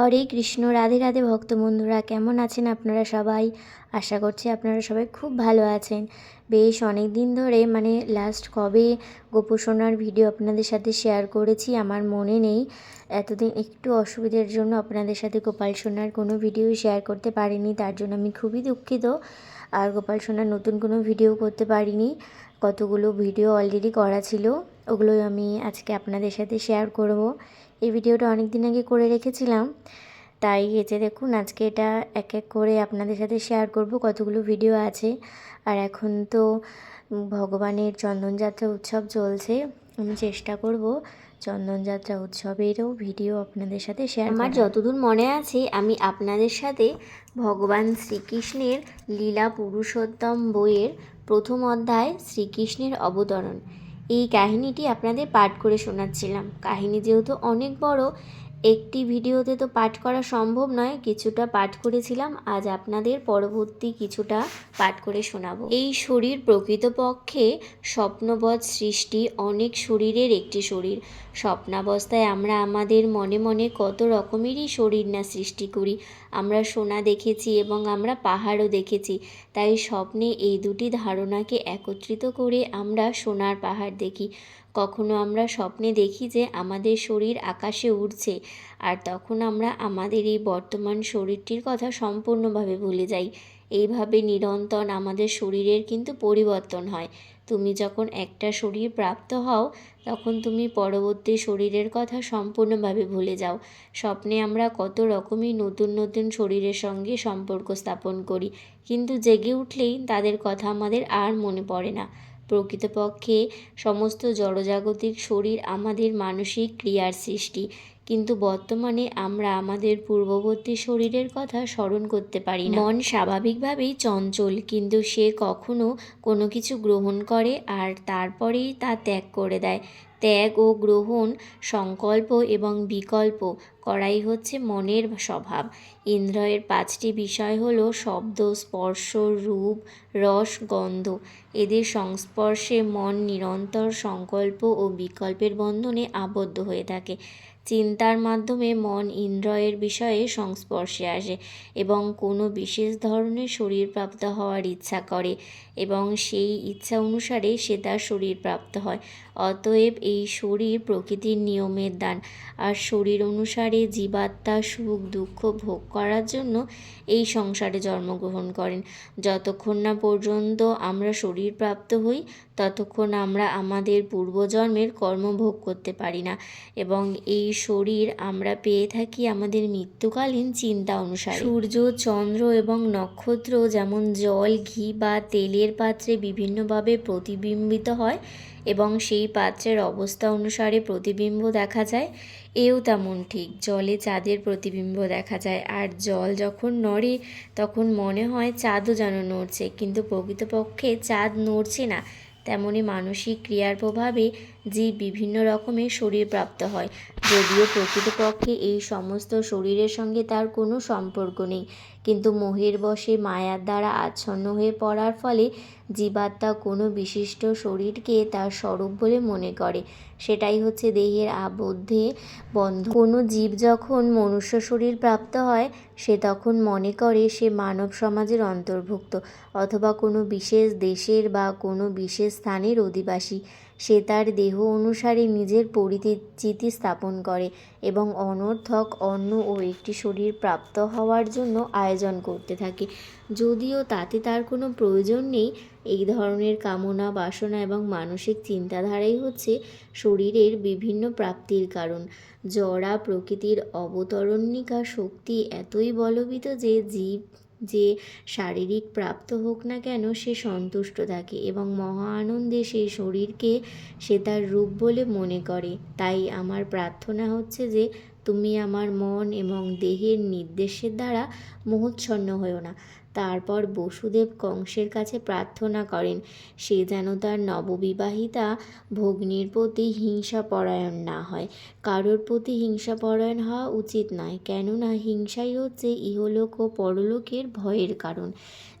হরে কৃষ্ণ, রাধে রাধে ভক্ত বন্ধুরা, কেমন আছেন আপনারা সবাই? আশা করছি আপনারা সবাই খুব ভালো আছেন। বেশ অনেক দিন ধরে মানে লাস্ট কবে গোপোষণার ভিডিও আপনাদের সাথে শেয়ার করেছি, আমার মনে নেই। এতদিন একটু অসুবিধার জন্য আপনাদের সাথে গোপাল সোনার কোনো ভিডিও শেয়ার করতে পারিনি, তার জন্য আমি খুবই দুঃখিত। আর গোপাল সোনার নতুন কোনো ভিডিও করতে পারিনি। কতগুলো ভিডিও অলরেডি করা ছিল, ওগুলোই আমি আজকে আপনাদের সাথে শেয়ার করব। এই ভিডিওটা অনেক দিন আগে করে রেখেছিলাম। তাই এতে দেখুন আজকে এটা এক এক করে আপনাদের সাথে শেয়ার করব কতগুলো ভিডিও আছে। আর এখন তো ভগবানের চন্দনযাত্রা উৎসব চলছে আমি চেষ্টা করব চন্দনযাত্রা উৎসবেরও ভিডিও আপনাদের সাথে শেয়ার আমার যতদূর মনে আছে আমি আপনাদের সাথে ভগবান শ্রীকৃষ্ণের লীলা পুরুষোত্তম বইয়ের প্রথম অধ্যায় শ্রীকৃষ্ণের অবতরণ। এই কাহিনীটি আপনাদের পাঠ করে শোনাচ্ছিলাম। কাহিনী যেহেতু অনেক বড়, একটি ভিডিওতে তো পাঠ করা সম্ভব নয়, কিছুটা পাঠ করেছিলাম, আজ আপনাদের পরবর্তী কিছুটা পাঠ করে শোনাবো। এই শরীর প্রকৃতপক্ষে স্বপ্নবধ সৃষ্টি অনেক শরীরের একটি শরীর। স্বপ্নাবস্থায় আমরা আমাদের মনে মনে কত রকমেরই শরীর না সৃষ্টি করি আমরা সোনা দেখেছি এবং আমরা পাহাড়ও দেখেছি। তাই স্বপ্নে এই দুটি ধারণাকে একত্রিত করে আমরা সোনার পাহাড় দেখি। কখনো আমরা স্বপ্নে দেখি যে আমাদের শরীর আকাশে উড়ছে, আর তখন আমরা আমাদের এই বর্তমান শরীরটির কথা সম্পূর্ণভাবে ভুলে যাই। এইভাবে নিরন্তর আমাদের শরীরের কিন্তু পরিবর্তন হয়। তুমি যখন একটা শরীর প্রাপ্ত হও, তখন তুমি পরবর্তী শরীরের কথা সম্পূর্ণভাবে ভুলে যাও। স্বপ্নে আমরা কত রকমই নতুন নতুন শরীরের সঙ্গে সম্পর্ক স্থাপন করি, কিন্তু জেগে উঠলেই তাদের কথা আমাদের আর মনে পড়ে না। প্রকৃতপক্ষে সমস্ত জড়জাগতিক শরীর আমাদের মানসিক ক্রিয়ার সৃষ্টি। কিন্তু বর্তমানে আমরা আমাদের পূর্ববর্তী শরীরের কথা স্মরণ করতে পারি না। মন স্বাভাবিকভাবেই চঞ্চল, কিন্তু সে কখনো কোনো কিছু গ্রহণ করে আর তারপরেই তা ত্যাগ করে দেয়। ত্যাগ ও গ্রহণ, সংকল্প এবং বিকল্প। করাই হচ্ছে মনের স্বভাব। ইন্দ্রয়ের পাঁচটি বিষয় হল শব্দ, স্পর্শ, রূপ, রস, গন্ধ। এদের সংস্পর্শে মন নিরন্তর সংকল্প ও বিকল্পের বন্ধনে আবদ্ধ হয়ে থাকে। চিন্তার মাধ্যমে মন ইন্দ্রয়ের বিষয়ে সংস্পর্শে আসে এবং কোনো বিশেষ ধরনের শরীর প্রাপ্ত হওয়ার ইচ্ছা করে এবং সেই ইচ্ছা অনুসারে সে তার শরীর প্রাপ্ত হয়। অতএব এই শরীর প্রকৃতির নিয়মের দান। আর শরীর অনুসারে জীবাত্মা সুখ দুঃখ ভোগ করার জন্য এই সংসারে জন্মগ্রহণ করেন। যতক্ষণ না পর্যন্ত আমরা শরীর প্রাপ্ত হই, ততক্ষণ আমরা আমাদের পূর্বজন্মের কর্মভোগ করতে পারি না এবং এই শরীর আমরা পেয়ে থাকি আমাদের মৃত্যুকালীন চিন্তা অনুসারে। সূর্য, চন্দ্র এবং নক্ষত্র যেমন জল, ঘি বা তেলের পাত্রে বিভিন্নভাবে প্রতিবিম্বিত হয় এবং সেই পাত্রের অবস্থা অনুসারে প্রতিবিম্ব দেখা যায়, এও তেমন ঠিক। জলে চাঁদের প্রতিবিম্ব দেখা যায়, আর জল যখন নড়ে তখন মনে হয় চাঁদও যেন নড়ছে, কিন্তু প্রকৃতপক্ষে চাঁদ নড়ছে না। তেমনি মানসিক ক্রিয়ার প্রভাবে জীব বিভিন্ন রকমের শরীর প্রাপ্ত হয়। যদিও প্রকৃতপক্ষে এই সমস্ত শরীরের সঙ্গে তার কোনো সম্পর্ক নেই। কিন্তু মোহের বশে মায়ার দ্বারা আচ্ছন্ন হয়ে পড়ার ফলে জীবাত্মা কোনো বিশিষ্ট শরীরকে তার স্বরূপ বলে মনে করে। সেটাই হচ্ছে দেহের আবদ্ধে বন্ধ। কোনো জীব যখন মনুষ্য শরীর প্রাপ্ত হয়, সে তখন মনে করে সে মানব সমাজের অন্তর্ভুক্ত, অথবা কোনো বিশেষ দেশের বা কোনো বিশেষ স্থানের অধিবাসী। সে তার দেহ অনুসারে নিজের পরিচিতি স্থাপন করে এবং অনর্থক অন্য ও একটি শরীর প্রাপ্ত হওয়ার জন্য আয়োজন করতে থাকে। যদিও তাতে তার কোনো প্রয়োজন নেই, এই ধরনের কামনা, বাসনা এবং মানসিক চিন্তাধারাই হচ্ছে শরীরের বিভিন্ন প্রাপ্তির কারণ। জড়া প্রকৃতির অবতরণিকা শক্তি এতই বলবিত যে জীব যে শারীরিক প্রাপ্ত হোক না কেন সে সন্তুষ্ট থাকে এবং মহা আনন্দে সেই শরীরকে সে তার রূপ বলে মনে করে। তাই আমার প্রার্থনা হচ্ছে যে তুমি আমার মন এবং দেহের নির্দেশের দ্বারা মোহচ্ছন্ন হও না। তারপর বসুদেব কংসের কাছে প্রার্থনা করেন, সে যেন তার নববিবাহিতা ভগ্নির প্রতি হিংসাপরায়ণ না হয়। কারোর প্রতি হিংসাপরায়ণ হওয়া উচিত নয়, কেননা হিংসাই হচ্ছে ইহলোক ও পরলোকের ভয়ের কারণ।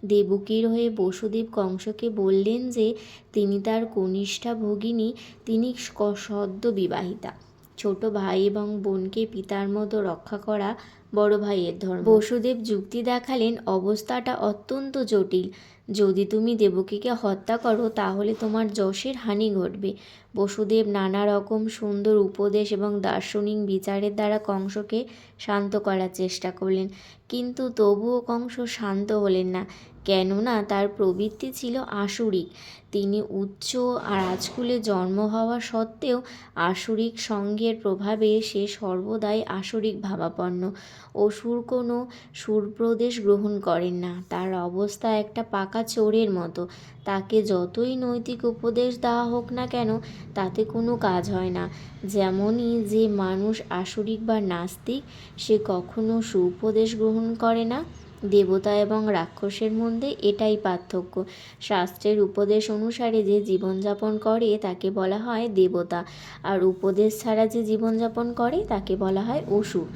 দেবকীর হয়ে বসুদেব কংসকে বললেন যে, তিনি তার কনিষ্ঠা ভগিনী, তিনি সদ্য বিবাহিতা। ছোট ভাই এবং বোনকে পিতার মতো রক্ষা করা বড় ভাইয়ের ধর্ম। বসুদেব যুক্তি দেখালেন, অবস্থাটা অত্যন্ত জটিল। যদি তুমি দেবকীকে হত্যা করো, তাহলে তোমার যশের হানি ঘটবে। বসুদেব নানা রকম সুন্দর উপদেশ এবং দার্শনিক বিচারের দ্বারা কংসকে শান্ত করার চেষ্টা করলেন। কিন্তু তবুও কংস শান্ত হলেন না। কেননা তার প্রবৃত্তি ছিল আসুরিক। তিনি উচ্চ আর রাজকুলে জন্ম হওয়া সত্ত্বেও আসুরিক সঙ্গের প্রভাবে সে সর্বদাই আসুরিক ভাবাপন্ন অসুর কোনো সুরপ্রদেশ গ্রহণ করেন না। তার অবস্থা একটা পাকা চোরের মতো। তাকে যতই নৈতিক উপদেশ দেওয়া হোক না কেন, তাতে কোনো কাজ হয় না। যেমনই যে মানুষ আসরিক বা নাস্তিক, সে কখনো সুপদেশ গ্রহণ করে না। দেবতা এবং রাক্ষসের মধ্যে এটাই পার্থক্য। শাস্ত্রের উপদেশ অনুসারে যে জীবনযাপন করে, তাকে বলা হয় দেবতা। আর উপদেশ ছাড়া যে জীবনযাপন করে, তাকে বলা হয় অসুর।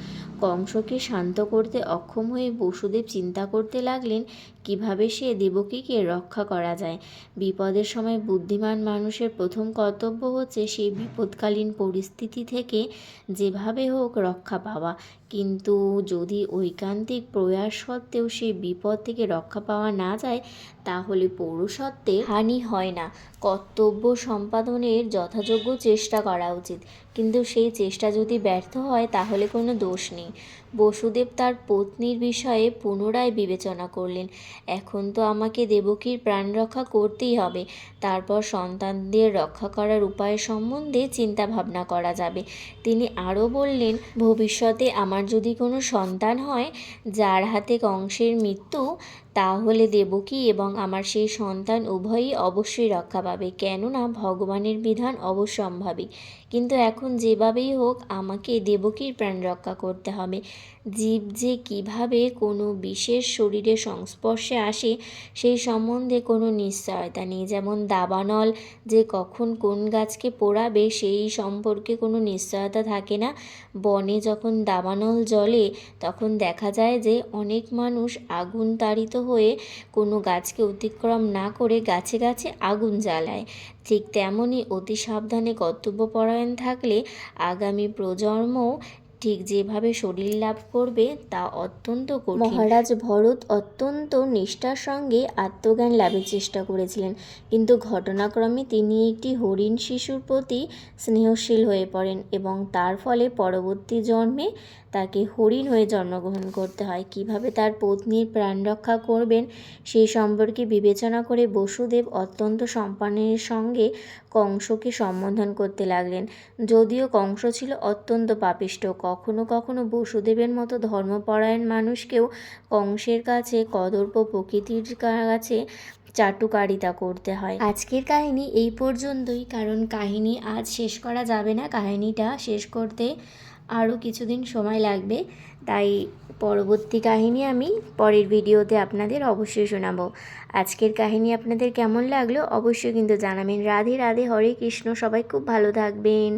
কংসকে শান্ত করতে অক্ষম হয়ে বসুদেব চিন্তা করতে লাগলেন কীভাবে সে দেবকীকে রক্ষা করা যায়? বিপদের সময় বুদ্ধিমান মানুষের প্রথম কর্তব্য হচ্ছে সেই বিপদকালীন পরিস্থিতি থেকে যেভাবে হোক রক্ষা পাওয়া। কিন্তু যদি ঐকান্তিক প্রয়াস সত্ত্বেও সেই বিপদ থেকে রক্ষা পাওয়া না যায়, তাহলে পৌরসত্ত্বে হানি হয় না। কর্তব্য সম্পাদনের যথাযোগ্য চেষ্টা করা উচিত। কিন্তু সেই চেষ্টা যদি ব্যর্থ হয়, তাহলে কোনো দোষ নেই। বসুদেব তার পত্নীর বিষয়ে পুনরায় বিবেচনা করলেন। এখন তো আমাকে দেবকীর প্রাণ রক্ষা করতেই হবে। তারপর সন্তানদের রক্ষা করার উপায় সম্বন্ধে চিন্তা ভাবনা করা যাবে। তিনি আরও বললেন, ভবিষ্যতে আমার যদি কোনো সন্তান হয়, যার হাতে কংসের মৃত্যু তাহলে দেবকী এবং আমার সেই সন্তান উভয়ই অবশ্যই রক্ষা পাবে। কেননা ভগবানের বিধান অবশ্যম্ভাবী। কিন্তু এখন যেভাবেই হোক, আমাকে দেবকীর প্রাণ রক্ষা করতে হবে। জীব যে কীভাবে কোনো বিশেষ শরীরে সংস্পর্শে আসে, সেই সম্বন্ধে কোনো নিশ্চয়তা নেই। যেমন দাবানল যে কখন কোন গাছকে পোড়াবে, সেই সম্পর্কে কোনো নিশ্চয়তা থাকে না। বনে যখন দাবানল জ্বলে, তখন দেখা যায় যে অনেক মানুষ আগুন তাড়িত হয়ে কোনো গাছকে অতিক্রম না করে গাছে গাছে আগুন জ্বালায়। ঠিক তেমনই অতি সাবধানে কর্তব্যপরায়ণ থাকলে আগামী প্রজন্মও ঠিক যেভাবে শরীর লাভ করবে তা অত্যন্ত মহারাজ ভরত অত্যন্ত নিষ্ঠার সঙ্গে আত্মজ্ঞান লাভের চেষ্টা করেছিলেন। কিন্তু ঘটনাক্রমে তিনি একটি হরিণ শিশুর প্রতি স্নেহশীল হয়ে পড়েন এবং তার ফলে পরবর্তী জন্মে তাকে হরিণ হয়ে জন্মগ্রহণ করতে হয়। কীভাবে তার পত্নীর প্রাণ রক্ষা করবেন সেই সম্পর্কে বিবেচনা করে বসুদেব অত্যন্ত সম্মানের সঙ্গে কংসকে সম্বোধন করতে লাগলেন। যদিও কংস ছিল অত্যন্ত পাপিষ্ট, কখনো কখনো বসুদেবের মতো ধর্মপরায়ণ মানুষকেও কংসের কাছে কদর্প প্রকৃতির কাছে চাটুকারিতা করতে হয়। আজকের কাহিনী এই পর্যন্তই, কারণ কাহিনী আজ শেষ করা যাবে না। কাহিনীটা শেষ করতে আরও কিছুদিন সময় লাগবে, তাই পরবর্তী কাহিনী আমি পরের ভিডিওতে আপনাদের অবশ্যই শোনাব। আজকের কাহিনী আপনাদের কেমন লাগল অবশ্যই কিন্তু জানাবেন। রাধে রাধে, হরে কৃষ্ণ, সবাই খুব ভালো থাকবেন।